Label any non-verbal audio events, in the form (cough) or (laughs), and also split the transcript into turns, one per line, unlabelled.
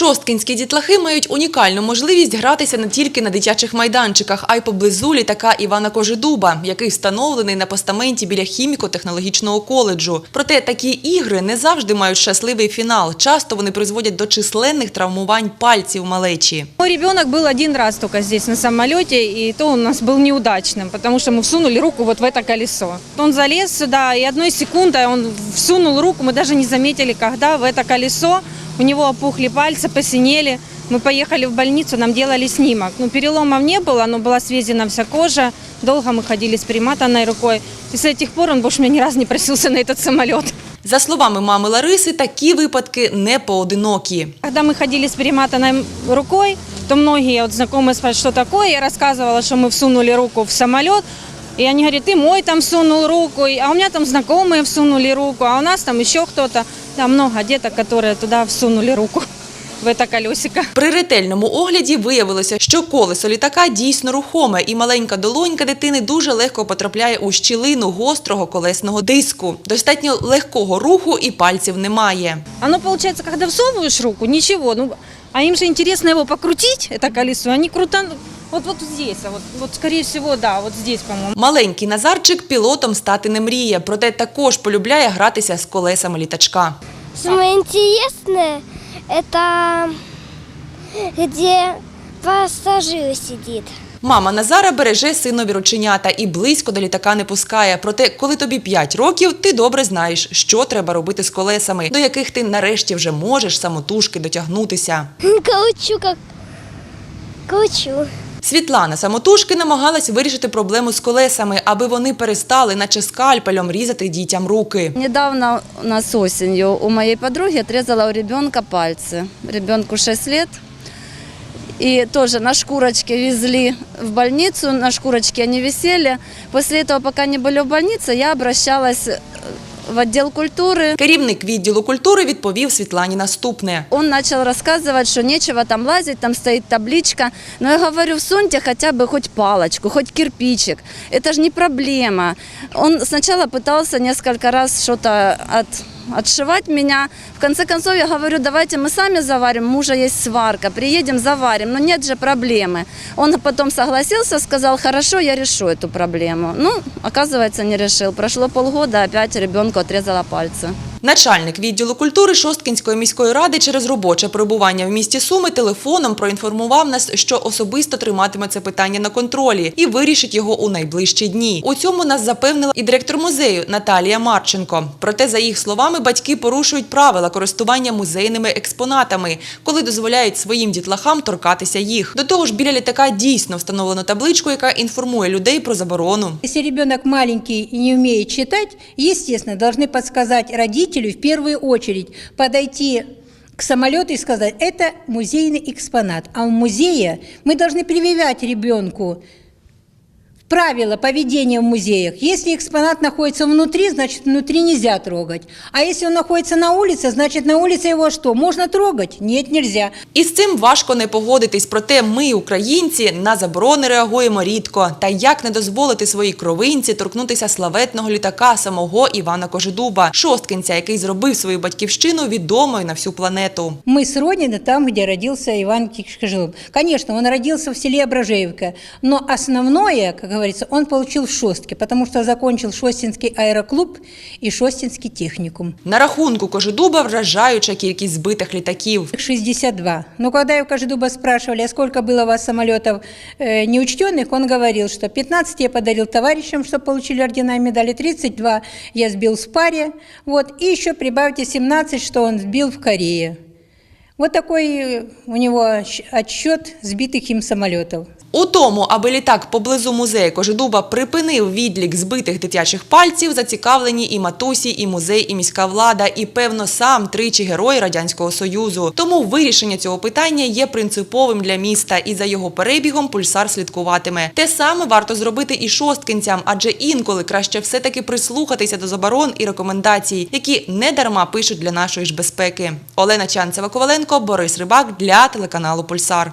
Шосткінські дітлахи мають унікальну можливість гратися не тільки на дитячих майданчиках, а й поблизу літака Івана Кожедуба, який встановлений на постаменті біля хіміко-технологічного коледжу. Проте такі ігри не завжди мають щасливий фінал. Часто вони призводять до численних травмувань пальців малечі.
Мой ребенок был один раз только здесь на самолете, и то у нас был неудачным, потому что мы всунули руку вот в это колесо. Он залез сюда, и одной секунды он всунул руку, мы даже не заметили, когда в это колесо у него опухли пальцы, посинели. Мы поехали в больницу, нам делали снимок. Ну, переломов не было, но была свезена вся кожа. Долго мы ходили с перематанной рукой. И с этих пор он больше меня ни разу не просился на этот самолет.
За словами мами Лариси, такі випадки не поодинокі.
Когда мы ходили с перематанной рукой, то многие вот знакомые спрашивают, что такое. Я рассказывала, что мы всунули руку в самолет. И они говорят, ты мой там всунул руку, и- а у меня там знакомые всунули руку, а у нас там еще кто-то. Да, много деток, которые туда всунули руку (laughs) в это колесико.
При ретельному огляді виявилося, що колесо літака дійсно рухоме, і маленька долонька дитини дуже легко потрапляє у щілину гострого колесного диску. Достатньо легкого руху і пальців немає.
Оно получается, когда всовываешь руку, ничего. Ну, а им же интересно его покрутить, это колесо. Они круто, вот, вот здесь, а вот, вот скорее всего, да, вот здесь, по-моему.
Маленький Назарчик пілотом стати не мріє, проте також полюбляє гратися з колесами літачка.
Самое интересное это где пассажир сидит.
Мама Назара береже синові рученята і близько до літака не пускає. Проте, коли тобі 5 років, ти добре знаєш, що треба робити з колесами, до яких ти нарешті вже можеш самотужки дотягнутися.
Кручу как кручу.
Світлана самотужки намагалась вирішити проблему з колесами, аби вони перестали, наче скальпелем, різати дітям руки.
Недавно у нас осенью у моей подруги отрезала у ребенка пальцы. Ребенку 6 лет. И тоже на шкурочке везли в больницу, на шкурочке они висели. После этого, пока они были в больнице, я обращалась э, в отдел культуры.
Керівник відділу культури відповів Світлані наступне.
Он начал рассказывать, что нечего там лазить, там стоит табличка. Но я говорю, всуньте хотя бы хоть палочку, хоть кирпичик. Это же не проблема. Он сначала пытался несколько раз что-то от, отшивать меня. В конце концов я говорю, давайте мы сами заварим, у мужа есть сварка, приедем, заварим. Но нет же проблемы. Он потом согласился, сказал, хорошо, я решу эту проблему. Ну, оказывается, не решил. Прошло полгода, опять ребенку отрезала пальцы.
Начальник відділу культури Шосткінської міської ради через робоче перебування в місті Суми телефоном проінформував нас, що особисто триматиме це питання на контролі і вирішить його у найближчі дні. У цьому нас запевнила і директор музею Наталія Марченко. Проте, за їх словами, батьки порушують правила користування музейними експонатами, коли дозволяють своїм дітлахам торкатися їх. До того ж, біля літака дійсно встановлено табличку, яка інформує людей про заборону.
Если ребенок маленький и не умеет читать, естественно, должны подсказать родителю в первую очередь подойти к самолету и сказать, это музейный экспонат. А в музее мы должны прививать ребенку правила поведения в музеях. Если экспонат находится внутри, значит, внутри нельзя трогать. А если он находится на улице, значит, на улице его что, можно трогать? Нет, нельзя.
І з цим важко не погодитись. Проте ми, українці, на заборони реагуємо рідко. Та як не дозволити своїй кровинці торкнутися славетного літака самого Івана Кожедуба, шосткинця, який зробив свою батьківщину відомою на всю планету.
Мы с Родины там, где родился Иван Кишкажилов. Конечно, он родился в селе Ображеевка, но основное, как говорится, он получил в Шостке, потому что закончил Шостинский аэроклуб и Шостинский техникум.
На рахунку Кожедуба вражаюча кількість збитих літаків.
62. Но когда я у Кожедуба спрашивали, а сколько было у вас самолетов э, неучтенных, он говорил, что 15 я подарил товарищам, что получили ордена и медали, 32 я сбил в паре, вот, и еще прибавьте 17, что он сбил в Корее. Вот такой э, у него отсчет сбитых им самолетов.
У тому, аби літак поблизу музею Кожедуба припинив відлік збитих дитячих пальців, зацікавлені і матусі, і музей, і міська влада, і певно сам тричі герой радянського союзу. Тому вирішення цього питання є принциповим для міста, і за його перебігом пульсар слідкуватиме. Те саме варто зробити і шосткинцям, адже інколи краще все таки прислухатися до заборон і рекомендацій, які не дарма пишуть для нашої ж безпеки. Олена Чанцева Коваленко, Борис Рибак для телеканалу Пульсар.